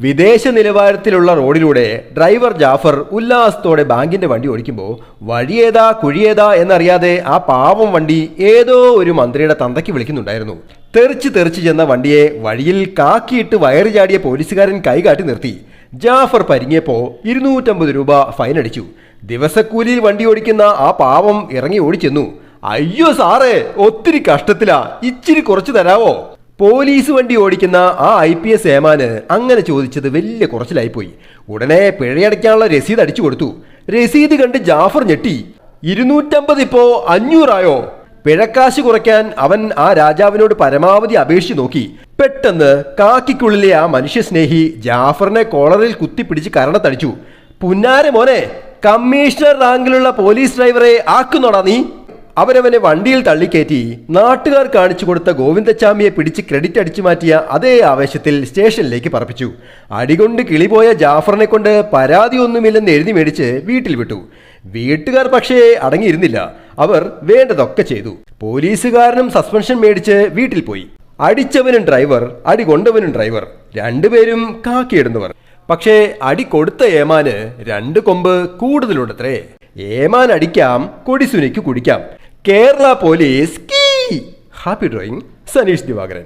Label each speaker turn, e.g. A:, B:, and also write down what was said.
A: വിദേശ നിലവാരത്തിലുള്ള റോഡിലൂടെ ഡ്രൈവർ ജാഫർ ഉല്ലാസത്തോടെ ബാങ്കിന്റെ വണ്ടി ഓടിക്കുമ്പോൾ വഴിയേതാ കുഴിയേതാ എന്നറിയാതെ ആ പാവം വണ്ടി ഏതോ ഒരു മന്ത്രിയുടെ തന്തയ്ക്ക് വിളിക്കുന്നുണ്ടായിരുന്നു. തെറിച്ച് തെറിച്ച് ചെന്ന വണ്ടിയെ വഴിയിൽ കാക്കിയിട്ട് വയറ് ചാടിയ പോലീസുകാരൻ കൈകാട്ടി നിർത്തി. ജാഫർ പരിങ്ങിയപ്പോൾ ഇരുന്നൂറ്റമ്പത് രൂപ ഫൈൻ അടിച്ചു. ദിവസക്കൂലിയിൽ വണ്ടി ഓടിക്കുന്ന ആ പാവം ഇറങ്ങി ഓടിച്ചെന്നു. അയ്യോ സാറേ ഒത്തിരി കഷ്ടത്തിലാ. ഇച്ചിരി കുറച്ച് തരാവോ? പോലീസ് വണ്ടി ഓടിക്കുന്ന ആ ഐ പി എസ് ഏമാന് അങ്ങനെ ചോദിച്ചത് വലിയ കുറച്ചിലായിപ്പോയി. ഉടനെ പിഴയടയ്ക്കാനുള്ള രസീത് അടിച്ചു കൊടുത്തു. രസീത് കണ്ട് ജാഫർ ഞെട്ടി. ഇരുന്നൂറ്റമ്പത് ഇപ്പോ അഞ്ഞൂറായോ? പിഴക്കാശ് കുറയ്ക്കാൻ അവൻ ആ രാജാവിനോട് പരമാവധി അപേക്ഷിച്ച് നോക്കി. പെട്ടെന്ന് കാക്കിക്കുള്ളിലെ ആ മനുഷ്യസ്നേഹി ജാഫറിനെ കോളറിൽ കുത്തിപ്പിടിച്ച് കരണത്തടിച്ചു. പുന്നാര മോനെ കമ്മീഷണർ റാങ്കിലുള്ള പോലീസ് ഡ്രൈവറെ ആക്കുന്നോടാ നീ? അവരവനെ വണ്ടിയിൽ തള്ളിക്കയറ്റി നാട്ടുകാർ കാണിച്ചു കൊടുത്ത ഗോവിന്ദച്ചാമിയെ പിടിച്ച് ക്രെഡിറ്റ് അടിച്ചു മാറ്റിയ അതേ ആവേശത്തിൽ സ്റ്റേഷനിലേക്ക് പറപ്പിച്ചു. അടികൊണ്ട് കിളിപോയ ജാഫറിനെ കൊണ്ട് പരാതിയൊന്നുമില്ലെന്ന് എഴുതി മേടിച്ച് വീട്ടിൽ വിട്ടു. വീട്ടുകാർ പക്ഷേ അടങ്ങിയിരുന്നില്ല. അവർ വേണ്ടതൊക്കെ ചെയ്തു. പോലീസുകാരനും സസ്പെൻഷൻ മേടിച്ച് വീട്ടിൽ പോയി. അടിച്ചവനും ഡ്രൈവർ അടി കൊണ്ടവനും ഡ്രൈവർ രണ്ടുപേരും കാക്കിയിടുന്നവർ. പക്ഷേ അടി കൊടുത്ത ഏമാന് രണ്ട് കൊമ്പ് കൂടുതലുണ്ടത്രേ. ഏമാൻ അടിക്കാം കൊടിസുനിക്ക് കുടിക്കാം. Kerala police key. Happy drawing Saneesh Divakaran.